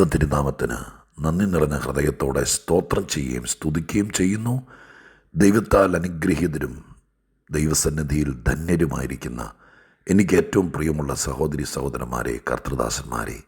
ദൈവ തിരുനാമത്തിന് നന്ദി നിറഞ്ഞ ഹൃദയത്തോടെ സ്തോത്രം ചെയ്യുകയും സ്തുതിക്കുകയും ചെയ്യുന്നു. ദൈവത്താൽ അനുഗ്രഹീതരും ദൈവസന്നിധിയിൽ ധന്യരുമായിരിക്കുന്ന എനിക്ക് ഏറ്റവും പ്രിയമുള്ള സഹോദരി സഹോദരന്മാരെ കർത്തൃദാസന്മാരെ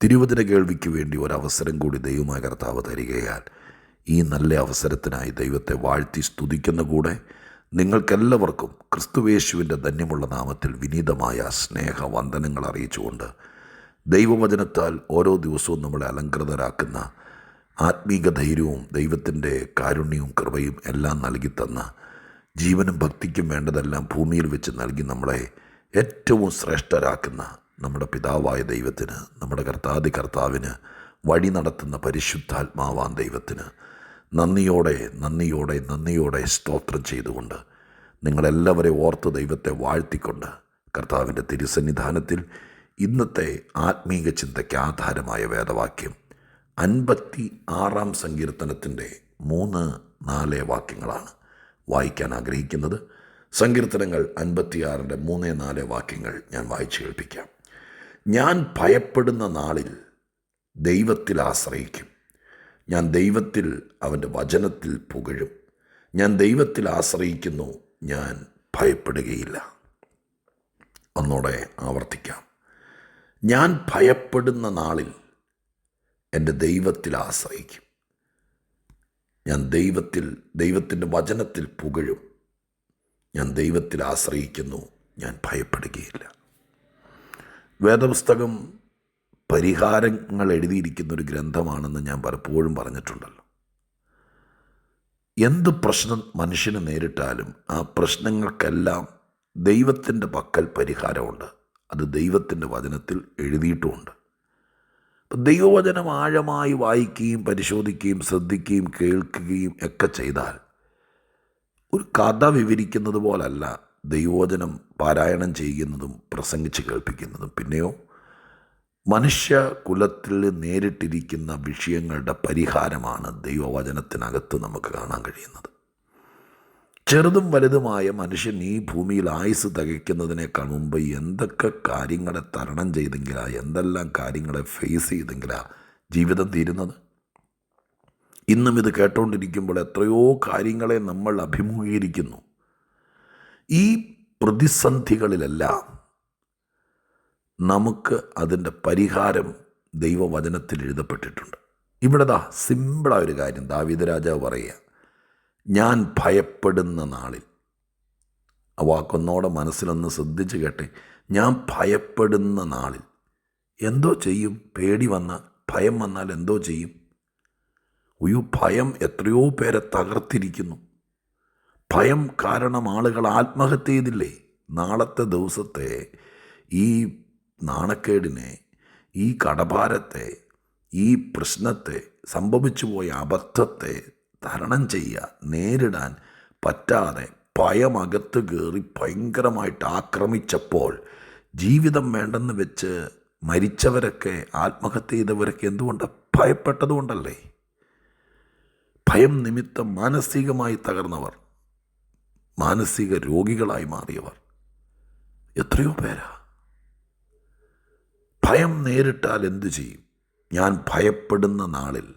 തിരുവചന കേൾവിക്ക് വേണ്ടി ഒരവസരം കൂടി ദൈവമായ കർത്താവ് തരികയാൽ ഈ നല്ല അവസരത്തിനായി ദൈവത്തെ വാഴ്ത്തി സ്തുതിക്കുന്ന കൂടെ നിങ്ങൾക്കെല്ലാവർക്കും ക്രിസ്തുവേശുവിന്റെ ധന്യമുള്ള നാമത്തിൽ വിനീതമായ സ്നേഹവന്ദനങ്ങൾ അറിയിച്ചുകൊണ്ട് ദൈവവചനത്താൽ ഓരോ ദിവസവും നമ്മളെ അലങ്കൃതരാക്കുന്ന ആത്മീക ധൈര്യവും ദൈവത്തിന്റെ കാരുണ്യവും കൃപയും എല്ലാം നൽകി തന്ന ജീവനും ഭക്തിക്കും വേണ്ടതെല്ലാം ഭൂമിയിൽ വെച്ച് നൽകി നമ്മളെ ഏറ്റവും ശ്രേഷ്ഠരാക്കുന്ന നമ്മുടെ പിതാവായ ദൈവത്തിന് നമ്മുടെ കർത്താതി കർത്താവിന് വഴി നടത്തുന്ന പരിശുദ്ധാത്മാവാൻ ദൈവത്തിന് നന്ദിയോടെ നന്ദിയോടെ നന്ദിയോടെ സ്തോത്രം ചെയ്തുകൊണ്ട് നിങ്ങളെല്ലാവരെയും ഓർത്ത് ദൈവത്തെ വാഴ്ത്തിക്കൊണ്ട് കർത്താവിന്റെ തിരുസന്നിധാനത്തിൽ ഇന്നത്തെ ആത്മീക ചിന്തയ്ക്ക് ആധാരമായ വേദവാക്യം. അൻപത്തി ആറാം സങ്കീർത്തനത്തിന്റെ മൂന്ന് നാല് വാക്യങ്ങളാണ് വായിക്കാൻ ആഗ്രഹിക്കുന്നത്. സങ്കീർത്തനങ്ങൾ അൻപത്തിയാറിന്റെ മൂന്ന് നാല് വാക്യങ്ങൾ ഞാൻ വായിച്ചു കേൾപ്പിക്കാം. ഞാൻ ഭയപ്പെടുന്ന നാളിൽ ദൈവത്തിൽ ആശ്രയിക്കും. ഞാൻ ദൈവത്തിൽ അവന്റെ വചനത്തിൽ പുകഴും. ഞാൻ ദൈവത്തിൽ ആശ്രയിക്കുന്നു ഞാൻ ഭയപ്പെടുകയില്ല. ഒന്നോടെ ആവർത്തിക്കാം. ഞാൻ ഭയപ്പെടുന്ന നാളിൽ എന്റെ ദൈവത്തിൽ ആശ്രയിക്കും. ഞാൻ ദൈവത്തിൽ ദൈവത്തിന്റെ വചനത്തിൽ പുകഴും. ഞാൻ ദൈവത്തിൽ ആശ്രയിക്കുന്നു ഞാൻ ഭയപ്പെടുകയില്ല. വേദപുസ്തകം പരിഹാരങ്ങൾ എഴുതിയിരിക്കുന്ന ഒരു ഗ്രന്ഥമാണെന്ന് ഞാൻ പലപ്പോഴും പറഞ്ഞിട്ടുണ്ടല്ലോ. എന്ത് പ്രശ്നം മനുഷ്യന് നേരിട്ടാലും ആ പ്രശ്നങ്ങൾക്കെല്ലാം ദൈവത്തിന്റെ പക്കൽ പരിഹാരമുണ്ട്. അത് ദൈവത്തിന്റെ വചനത്തിൽ എഴുതിയിട്ടുമുണ്ട്. അപ്പം ദൈവവചനം ആഴമായി വായിക്കുകയും പരിശോധിക്കുകയും ശ്രദ്ധിക്കുകയും കേൾക്കുകയും ഒക്കെ ചെയ്താൽ ഒരു കഥ വിവരിക്കുന്നത് പോലല്ല ദൈവവചനം പാരായണം ചെയ്യുന്നതും പ്രസംഗിച്ച് കേൾപ്പിക്കുന്നതും. പിന്നെയോ മനുഷ്യ കുലത്തിൽ നേരിട്ടിരിക്കുന്ന വിഷയങ്ങളുടെ പരിഹാരമാണ് ദൈവവചനത്തിനകത്ത് നമുക്ക് കാണാൻ കഴിയുന്നത്. ചെറുതും വലുതുമായ മനുഷ്യൻ ഈ ഭൂമിയിൽ ആയുസ് തികയ്ക്കുന്നതിനേക്കാൾ മുമ്പ് എന്തൊക്കെ കാര്യങ്ങളെ തരണം ചെയ്തെങ്കിലാ എന്തെല്ലാം കാര്യങ്ങളെ ഫേസ് ചെയ്തെങ്കിലാ ജീവിതം തീരുന്നത്? ഇന്നും ഇത് കേട്ടുകൊണ്ടിരിക്കുമ്പോൾ എത്രയോ കാര്യങ്ങളെ നമ്മൾ അഭിമുഖീകരിക്കുന്നു. ഈ പ്രതിസന്ധികളിലെല്ലാം നമുക്ക് അതിന്റെ പരിഹാരം ദൈവവചനത്തിൽ എഴുതപ്പെട്ടിട്ടുണ്ട്. ഇവിടെ ദാ സിമ്പിളായ ഒരു കാര്യം ദാവീദ് രാജാവ് പറയുക ഞാൻ ഭയപ്പെടുന്ന നാളിൽ. ആ വാക്കൊന്നോടെ മനസ്സിലൊന്ന് ശ്രദ്ധിച്ച് കേട്ടെ. ഞാൻ ഭയപ്പെടുന്ന നാളിൽ. എന്തോ ചെയ്യും? പേടി വന്നാൽ ഭയം വന്നാൽ എന്തോ ചെയ്യും? ഉയ്യോ ഭയം എത്രയോ പേരെ തകർത്തിരിക്കുന്നു. ഭയം കാരണം ആളുകൾ ആത്മഹത്യ ചെയ്തില്ലേ? നാളത്തെ ദിവസത്തെ ഈ നാണക്കേടിനെ ഈ കടഭാരത്തെ ഈ പ്രശ്നത്തെ സംഭവിച്ചു പോയ അബദ്ധത്തെ തരണം ചെയ്യുക നേരിടാൻ പറ്റാതെ ഭയമകത്ത് കയറി ഭയങ്കരമായിട്ട് ആക്രമിച്ചപ്പോൾ ജീവിതം വേണ്ടെന്ന് വെച്ച് മരിച്ചവരൊക്കെ ആത്മഹത്യ ചെയ്തവരൊക്കെ എന്തുകൊണ്ട്? ഭയപ്പെട്ടതുകൊണ്ടല്ലേ ഭയം നിമിത്തം മാനസികമായി തകർന്നവർ മാനസിക രോഗികളായി മാറിയവർ എത്രയോ പേരാ. ഭയം നേരിട്ടാൽ എന്തു ചെയ്യും? ഞാൻ ഭയപ്പെടുന്ന നാളിൽ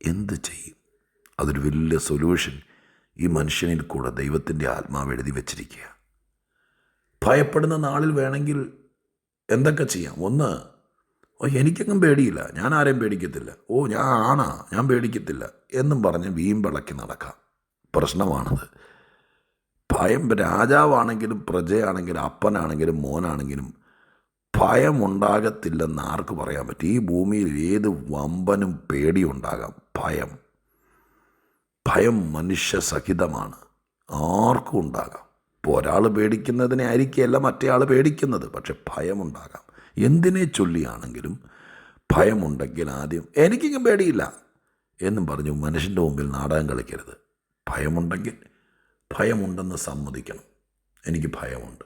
എന്തു ചെയ്യും? അതൊരു വലിയ സൊല്യൂഷൻ ഈ മനുഷ്യനിൽ കൂടെ ദൈവത്തിന്റെ ആത്മാവ് എഴുതി വച്ചിരിക്കുക ഭയപ്പെടുന്ന നാളിൽ വേണമെങ്കിൽ എന്തൊക്കെ ചെയ്യാം? ഒന്ന് ഓ എനിക്കെങ്ങും പേടിയില്ല. ഞാൻ ആരെയും പേടിക്കത്തില്ല. ഓ ഞാൻ ആണാ ഞാൻ പേടിക്കത്തില്ല എന്നും പറഞ്ഞ് വീമ്പിളക്കി നടക്കാം. പ്രശ്നമാണത്. ഭയം രാജാവാണെങ്കിലും പ്രജയാണെങ്കിലും അപ്പനാണെങ്കിലും മോനാണെങ്കിലും ഭയം ഭയമുണ്ടാകത്തില്ലെന്ന് ആർക്ക് പറയാൻ പറ്റും? ഈ ഭൂമിയിൽ ഏത് വമ്പനും പേടിയുണ്ടാകാം. ഭയം. ഭയം മനുഷ്യ സഹിതമാണ്. ആർക്കും ഉണ്ടാകാം. ഇപ്പോൾ ഒരാൾ പേടിക്കുന്നതിനെ ആയിരിക്കുകയല്ല മറ്റേയാൾ പേടിക്കുന്നത് പക്ഷെ ഭയമുണ്ടാകാം എന്തിനെ ചൊല്ലിയാണെങ്കിലും ഭയമുണ്ടെങ്കിൽ ആദ്യം എനിക്കെങ്കിലും പേടിയില്ല എന്നും പറഞ്ഞു മനുഷ്യന്റെ മുമ്പിൽ നാടകം കളിക്കരുത്. ഭയമുണ്ടെങ്കിൽ ഭയമുണ്ടെന്ന് സമ്മതിക്കണം. എനിക്ക് ഭയമുണ്ട്.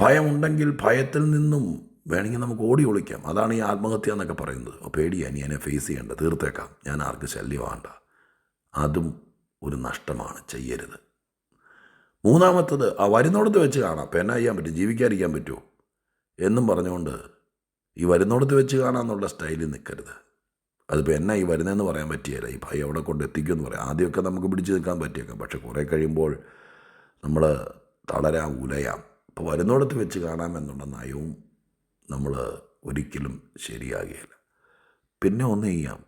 ഭയമുണ്ടെങ്കിൽ ഭയത്തിൽ നിന്നും വേണമെങ്കിൽ നമുക്ക് ഓടി ഒളിക്കാം. അതാണ് ഈ ആത്മഹത്യ എന്നൊക്കെ പറയുന്നത്. പേടിയാണ് പേടിയാ നീ എന്നെ ഫേസ് ചെയ്യേണ്ട. തീർത്തേക്കാം. ഞാൻ ആർക്ക് ശല്യമാണ്ട അതും ഒരു നഷ്ടമാണ് ചെയ്യരുത്. മൂന്നാമത്തത് ആ വരുന്നിടത്ത് വെച്ച് കാണാം. അപ്പം ചെയ്യാൻ പറ്റും? ജീവിക്കാതിരിക്കാൻ പറ്റുമോ? എന്നും പറഞ്ഞുകൊണ്ട് ഈ വരുന്നിടത്ത് വെച്ച് കാണാമെന്നുള്ള സ്റ്റൈലിൽ നിൽക്കരുത്. അതിപ്പോൾ എന്നാ ഈ വരുന്നതെന്ന് പറയാൻ പറ്റിയല്ല ഈ ഭയം അവിടെ കൊണ്ട് എത്തിക്കുമെന്ന് പറയാം. ആദ്യമൊക്കെ നമുക്ക് പിടിച്ച് നിൽക്കാൻ പറ്റിയേക്കാം. പക്ഷെ കുറേ കഴിയുമ്പോൾ നമ്മൾ തളരാം ഉലയാം. അപ്പോൾ വരുന്നിടത്ത് വെച്ച് കാണാമെന്നുള്ള നയവും നമ്മൾ ഒരിക്കലും ശരിയാകുകയില്ല. പിന്നെ ഒന്ന് ചെയ്യാം.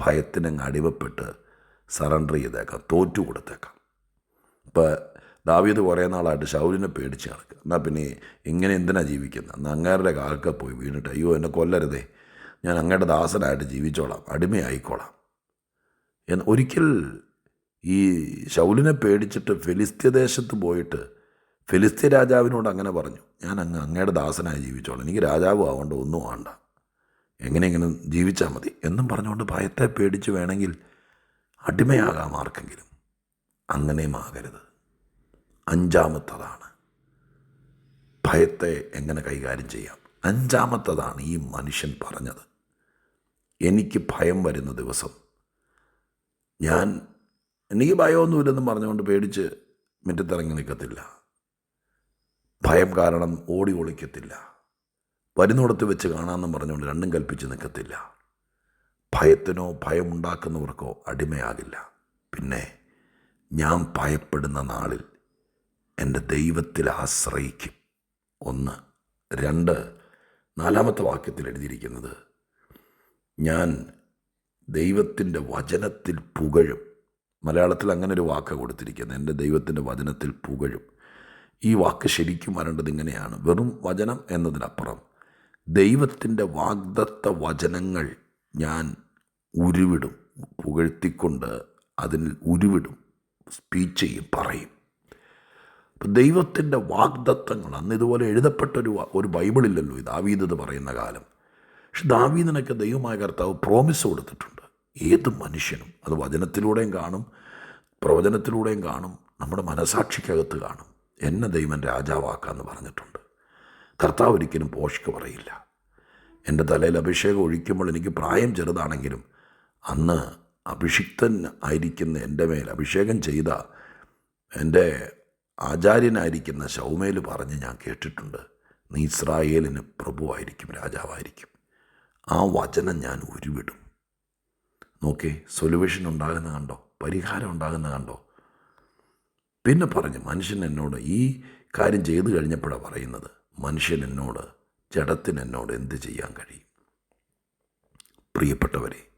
ഭയത്തിനങ്ങ് അടിമപ്പെട്ട് സറണ്ടർ ചെയ്തേക്കാം തോറ്റു കൊടുത്തേക്കാം. ഇപ്പോൾ ദാവീദ് കുറേ നാളായിട്ട് ഷൗലിനെ പേടിച്ച് കിടക്കുക എന്നാൽ പിന്നെ ഇങ്ങനെ എന്തിനാ ജീവിക്കുന്നത് എന്നാൽ അങ്ങേരുടെ കാൽക്ക പോയി വീണിട്ട് അയ്യോ എന്നെ കൊല്ലരുതേ. ഞാൻ അങ്ങയുടെ ദാസനായിട്ട് ജീവിച്ചോളാം അടിമയായിക്കോളാം. എന്ന് ഒരിക്കൽ ഈ ഷൗലിനെ പേടിച്ചിട്ട് ഫിലിസ്തീ ദേശത്ത് പോയിട്ട് ഫെലിസ്ത്യ രാജാവിനോട് അങ്ങനെ പറഞ്ഞു ഞാൻ അങ്ങ് അങ്ങയുടെ ദാസനായി ജീവിച്ചോളാം എനിക്ക് രാജാവ് ആവേണ്ട ഒന്നും വേണ്ട എങ്ങനെയെങ്കിലും ജീവിച്ചാൽ മതി എന്നും പറഞ്ഞുകൊണ്ട് ഭയത്തെ പേടിച്ച് വേണമെങ്കിൽ അടിമയാകാം ആർക്കെങ്കിലും. അങ്ങനെയുമാകരുത് അഞ്ചാമത്തതാണ്. ഭയത്തെ എങ്ങനെ കൈകാര്യം ചെയ്യാം? അഞ്ചാമത്തതാണ് ഈ മനുഷ്യൻ പറഞ്ഞത്. എനിക്ക് ഭയം വരുന്ന ദിവസം. ഞാൻ എനിക്ക് ഭയമൊന്നുമില്ലെന്നും പറഞ്ഞുകൊണ്ട് പേടിച്ച് മുറ്റത്തിറങ്ങി നിൽക്കത്തില്ല. ഭയം കാരണം ഓടി ഒളിക്കത്തില്ല. വരുന്നിടത്ത് വെച്ച് കാണാമെന്നും പറഞ്ഞുകൊണ്ട് രണ്ടും കൽപ്പിച്ച് നിൽക്കത്തില്ല. ഭയത്തിനോ ഭയമുണ്ടാക്കുന്നവർക്കോ അടിമയാകില്ല. പിന്നെ ഞാൻ ഭയപ്പെടുന്ന നാളിൽ എന്റെ ദൈവത്തിൽ ആശ്രയിക്കും. ഒന്ന്. രണ്ട്. നാലാമത്തെ വാക്യത്തിൽ എഴുതിയിരിക്കുന്നത് ഞാൻ ദൈവത്തിന്റെ വചനത്തിൽ പുകഴും. മലയാളത്തിൽ അങ്ങനെ ഒരു വാക്ക് കൊടുത്തിരിക്കുന്നത് എന്റെ ദൈവത്തിന്റെ വചനത്തിൽ പുകഴും. ഈ വാക്ക് ശരിക്കും വരേണ്ടത് ഇങ്ങനെയാണ്. വെറും വചനം എന്നതിനപ്പുറം ദൈവത്തിന്റെ വാഗ്ദത്ത വചനങ്ങൾ ഞാൻ ഉരുവിടും. പുകഴ്ത്തിക്കൊണ്ട് അതിൽ ഉരുവിടും. സ്പീച്ച് ചെയ്യും പറയും. അപ്പം ദൈവത്തിന്റെ വാഗ്ദത്തങ്ങൾ അന്ന് ഇതുപോലെ എഴുതപ്പെട്ടൊരു ഒരു ബൈബിളില്ലല്ലോ ഇത് ദാവീദ് ഇത് പറയുന്ന കാലം. പക്ഷെ ദാവീദിനൊക്കെ ദൈവമായ കർത്താവ് പ്രോമിസ് കൊടുത്തിട്ടുണ്ട്. ഏത് മനുഷ്യനും അത് വചനത്തിലൂടെയും കാണും പ്രവചനത്തിലൂടെയും കാണും നമ്മുടെ മനസാക്ഷിക്കകത്ത് കാണും. എന്നെ ദൈവം രാജാവാക്കാന്ന് പറഞ്ഞിട്ടുണ്ട്. കർത്താവ് ഒരിക്കലും പോഷ്ക്ക് പറയില്ല. എന്റെ തലയിൽ അഭിഷേകം ഒഴിക്കുമ്പോൾ എനിക്ക് പ്രായം ചെറുതാണെങ്കിലും അന്ന് അഭിഷിക്തൻ ആയിരിക്കുന്ന എന്റെ മേൽ അഭിഷേകം ചെയ്ത എന്റെ ആചാര്യനായിരിക്കുന്ന ശൗമേൽ പറഞ്ഞ് ഞാൻ കേട്ടിട്ടുണ്ട്. നീ ഇസ്രായേലിന് പ്രഭുവായിരിക്കും രാജാവായിരിക്കും. ആ വചനം ഞാൻ ഉരുവിടും. നോക്കേ സൊല്യൂഷൻ ഉണ്ടാകുന്ന കണ്ടോ? പരിഹാരം ഉണ്ടാകുന്ന കണ്ടോ? പിന്നെ പറഞ്ഞു മനുഷ്യൻ എന്നോട് ഈ കാര്യം ചെയ്തു കഴിഞ്ഞപ്പോഴാണ് പറയുന്നത്. മനുഷ്യൻ എന്നോട് ജഡത്തിനെന്നോട് എന്ത് ചെയ്യാൻ കഴിയും? പ്രിയപ്പെട്ടവരെ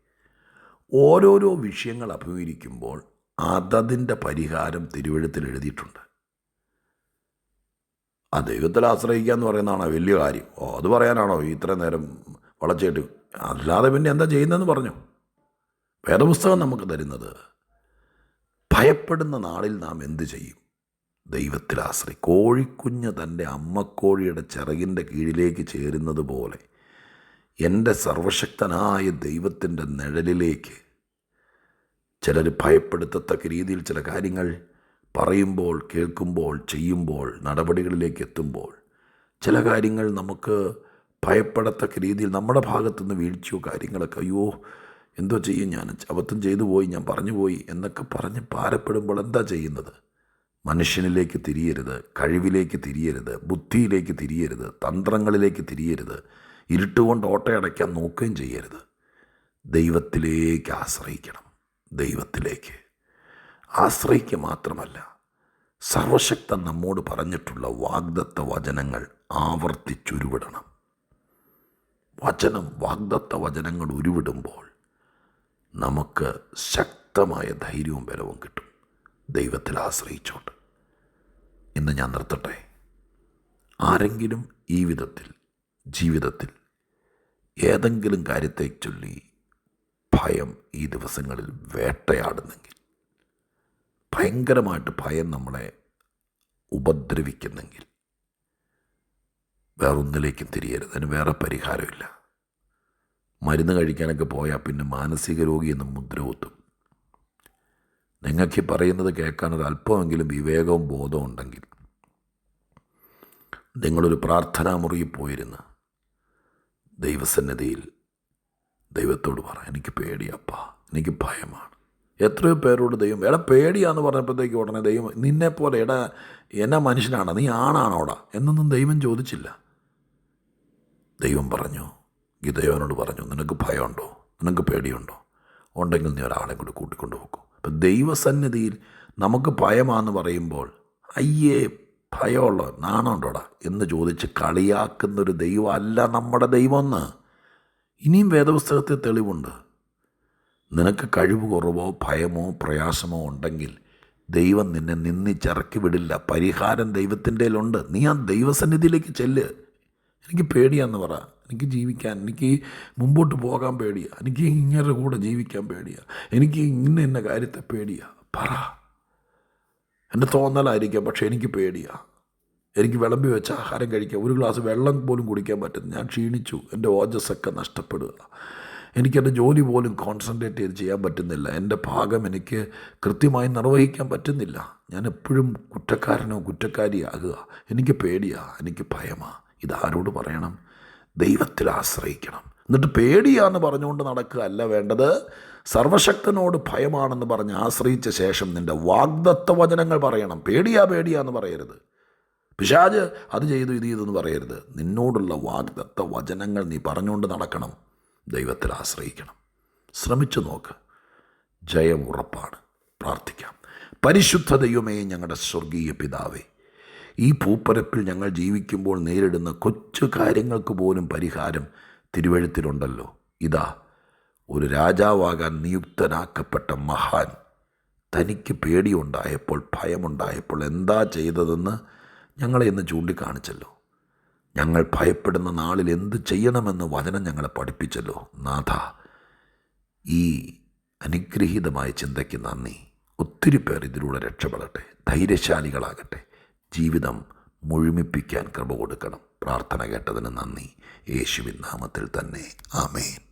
ഓരോരോ വിഷയങ്ങൾ അഭിമുഖീകരിക്കുമ്പോൾ അതതിന്റെ പരിഹാരം തിരുവഴുത്തിൽ എഴുതിയിട്ടുണ്ട്. ആ ദൈവത്തിൽ ആശ്രയിക്കുക എന്ന് പറയുന്നതാണോ വലിയ കാര്യം. ഓ അത് പറയാനാണോ? ഇത്ര നേരം വളച്ചേട്ട്. അല്ലാതെ പിന്നെ എന്താ ചെയ്യുന്നതെന്ന് പറഞ്ഞു? വേദപുസ്തകം നമുക്ക് തരുന്നത് ഭയപ്പെടുന്ന നാളിൽ നാം എന്ത് ചെയ്യും? ദൈവത്തിൽ ആശ്രയി കോഴിക്കുഞ്ഞ് തന്റെ അമ്മക്കോഴിയുടെ ചിറകിന്റെ കീഴിലേക്ക് ചേരുന്നത് പോലെ എന്റെ സർവശക്തനായ ദൈവത്തിന്റെ നിഴലിലേക്ക്. ചിലർ ഭയപ്പെടുത്തത്തക്ക രീതിയിൽ ചില കാര്യങ്ങൾ പറയുമ്പോൾ കേൾക്കുമ്പോൾ ചെയ്യുമ്പോൾ നടപടികളിലേക്ക് എത്തുമ്പോൾ ചില കാര്യങ്ങൾ നമുക്ക് ഭയപ്പെടത്തക്ക രീതിയിൽ നമ്മുടെ ഭാഗത്തുനിന്ന് വീഴ്ചയോ കാര്യങ്ങളൊക്കെ അയ്യോ എന്തോ ചെയ്യും ഞാൻ അബദ്ധം ചെയ്തു പോയി ഞാൻ പറഞ്ഞു പോയി എന്നൊക്കെ പറഞ്ഞ് പാരപ്പെടുമ്പോൾ എന്താ ചെയ്യുന്നത്? മനുഷ്യനിലേക്ക് തിരിയരുത് കഴിവിലേക്ക് തിരിയരുത് ബുദ്ധിയിലേക്ക് തിരിയരുത് തന്ത്രങ്ങളിലേക്ക് തിരിയരുത് ഇരുട്ടുകൊണ്ട് ഓട്ടയടയ്ക്കാൻ നോക്കുകയും ചെയ്യരുത്. ദൈവത്തിലേക്ക് ആശ്രയിക്കണം. ദൈവത്തിലേക്ക്. ആശ്രയിക്കുക മാത്രമല്ല സർവശക്തൻ നമ്മോട് പറഞ്ഞിട്ടുള്ള വാഗ്ദത്ത വചനങ്ങൾ ആവർത്തിച്ചുരുവിടണം. വചനം വാഗ്ദത്ത വചനങ്ങൾ ഉരുവിടുമ്പോൾ നമുക്ക് ശക്തമായ ധൈര്യവും ബലവും കിട്ടും. ദൈവത്തിൽ ആശ്രയിച്ചോട്ട് ഇന്ന് ഞാൻ നിർത്തട്ടെ. ആരെങ്കിലും ഈ വിധത്തിൽ ജീവിതത്തിൽ ഏതെങ്കിലും കാര്യത്തെ ചൊല്ലി ഭയം ഈ ദിവസങ്ങളിൽ വേട്ടയാടുന്നെങ്കിൽ ഭയങ്കരമായിട്ട് ഭയം നമ്മളെ ഉപദ്രവിക്കുന്നെങ്കിൽ വേറൊന്നിലേക്കും തിരിയരുത്. അതിന് വേറെ പരിഹാരമില്ല. മരുന്ന് കഴിക്കാനൊക്കെ പോയാൽ പിന്നെ മാനസിക രോഗി എന്ന് മുദ്ര നിങ്ങൾക്ക് പറയുന്നത് കേൾക്കാൻ ഒരു അല്പമെങ്കിലും വിവേകവും ബോധവും ഉണ്ടെങ്കിൽ നിങ്ങളൊരു പ്രാർത്ഥനാ മുറിയിൽ പോയിരുന്ന് ദൈവസന്നിധിയിൽ ദൈവത്തോട് പറ എനിക്ക് പേടിയപ്പ എനിക്ക് ഭയമാണ്. എത്രയോ പേരോട് ദൈവം എടാ പേടിയാന്ന് പറഞ്ഞപ്പോഴത്തേക്ക് ഉടനെ ദൈവം നിന്നെപ്പോലെ എടാ എന്നാ മനുഷ്യനാണ് നീ ആണാണോടാ? എന്നൊന്നും ദൈവം ചോദിച്ചില്ല. ദൈവം പറഞ്ഞു ഗിതയോനോട് പറഞ്ഞു നിനക്ക് ഭയമുണ്ടോ? നിനക്ക് പേടിയുണ്ടോ? ഉണ്ടെങ്കിൽ നീ ഒരാളെ കൂടി കൂട്ടിക്കൊണ്ട് പോകും അപ്പം ദൈവസന്നിധിയിൽ നമുക്ക് ഭയമാണെന്ന് പറയുമ്പോൾ അയ്യേ ഭയമുള്ള നാണമുണ്ടോടാ എന്ന് ചോദിച്ച് കളിയാക്കുന്നൊരു ദൈവമല്ല നമ്മുടെ ദൈവമെന്ന്. ഇനിയും വേദപുസ്തകത്തിൽ തെളിവുണ്ട്. നിനക്ക് കഴിവ് കുറവോ ഭയമോ പ്രയാസമോ ഉണ്ടെങ്കിൽ ദൈവം നിന്നെ നിന്നിച്ചിറക്കി വിടില്ല. പരിഹാരം ദൈവത്തിന്റെ ഉണ്ട് നീ ആ ദൈവസന്നിധിയിലേക്ക് ചെല്ല്. എനിക്ക് പേടിയാന്ന് പറ. എനിക്ക് ജീവിക്കാൻ എനിക്ക് മുമ്പോട്ട് പോകാൻ പേടിയാ. എനിക്ക് ഇങ്ങനെ കൂടെ ജീവിക്കാൻ പേടിയാ. എനിക്ക് ഇന്ന ഇന്ന കാര്യത്തെ പേടിയാ. പറ. എന്റെ തോന്നലായിരിക്കാം പക്ഷേ എനിക്ക് പേടിയാണ് എനിക്ക് വിളമ്പി വെച്ച ആഹാരം കഴിക്കാൻ ഒരു ഗ്ലാസ് വെള്ളം പോലും കുടിക്കാൻ പറ്റുന്നു ഞാൻ ക്ഷീണിച്ചു. എന്റെ ഓജസ്സൊക്കെ നഷ്ടപ്പെടുക. എനിക്കെന്റെ ജോലി പോലും കോൺസെൻട്രേറ്റ് ചെയ്ത് ചെയ്യാൻ പറ്റുന്നില്ല. എന്റെ ഭാഗം എനിക്ക് കൃത്യമായി നിർവഹിക്കാൻ പറ്റുന്നില്ല. ഞാൻ എപ്പോഴും കുറ്റക്കാരനോ കുറ്റക്കാരിയാകുക. എനിക്ക് പേടിയാണ് എനിക്ക് ഭയമാണ് ഇതാരോട് പറയണം? ദൈവത്തിൽ ആശ്രയിക്കണം. എന്നിട്ട് പേടിയാന്ന് പറഞ്ഞുകൊണ്ട് നടക്കുക അല്ല വേണ്ടത്. സർവശക്തനോട് ഭയമാണെന്ന് പറഞ്ഞ് ആശ്രയിച്ച ശേഷം നിന്റെ വാഗ്ദത്ത വചനങ്ങൾ പറയണം. പേടിയാ പേടിയാന്ന് പറയരുത്. പിശാജ് അത് ചെയ്തു ഇത് ചെയ്തെന്ന് പറയരുത്. നിന്നോടുള്ള വാഗ്ദത്ത വചനങ്ങൾ നീ പറഞ്ഞുകൊണ്ട് നടക്കണം. ദൈവത്തിൽ ആശ്രയിക്കണം. ശ്രമിച്ചു നോക്ക്. ജയം ഉറപ്പാണ്. പ്രാർത്ഥിക്കാം. പരിശുദ്ധ ദൈവമേ ഞങ്ങളുടെ സ്വർഗീയ പിതാവേ ഈ പൂപ്പരപ്പിൽ ഞങ്ങൾ ജീവിക്കുമ്പോൾ നേരിടുന്ന കൊച്ചു കാര്യങ്ങൾക്ക് പോലും പരിഹാരം തിരുവഴുത്തിലുണ്ടല്ലോ. ഇതാ ഒരു രാജാവാകാൻ നിയുക്തനാക്കപ്പെട്ട മഹാൻ. തനിക്ക് പേടിയുണ്ടായപ്പോൾ ഭയമുണ്ടായപ്പോൾ എന്താ ചെയ്തതെന്ന് ഞങ്ങളെ ഇന്ന് ചൂണ്ടിക്കാണിച്ചല്ലോ. ഞങ്ങൾ ഭയപ്പെടുന്ന നാളിൽ എന്ത് ചെയ്യണമെന്ന് വചനം ഞങ്ങളെ പഠിപ്പിച്ചല്ലോ. നാഥ ഈ അനുഗ്രഹീതമായ ചിന്തയ്ക്ക് നന്ദി. ഒത്തിരി പേർ ഇതിലൂടെ രക്ഷപ്പെടട്ടെ. ധൈര്യശാലികളാകട്ടെ. ജീവിതം മുഴുമിപ്പിക്കാൻ കൃപ കൊടുക്കണം. പ്രാർത്ഥന കേട്ടതിന് നന്ദി. യേശുവിൻ നാമത്തിൽ തന്നെ. ആമേൻ.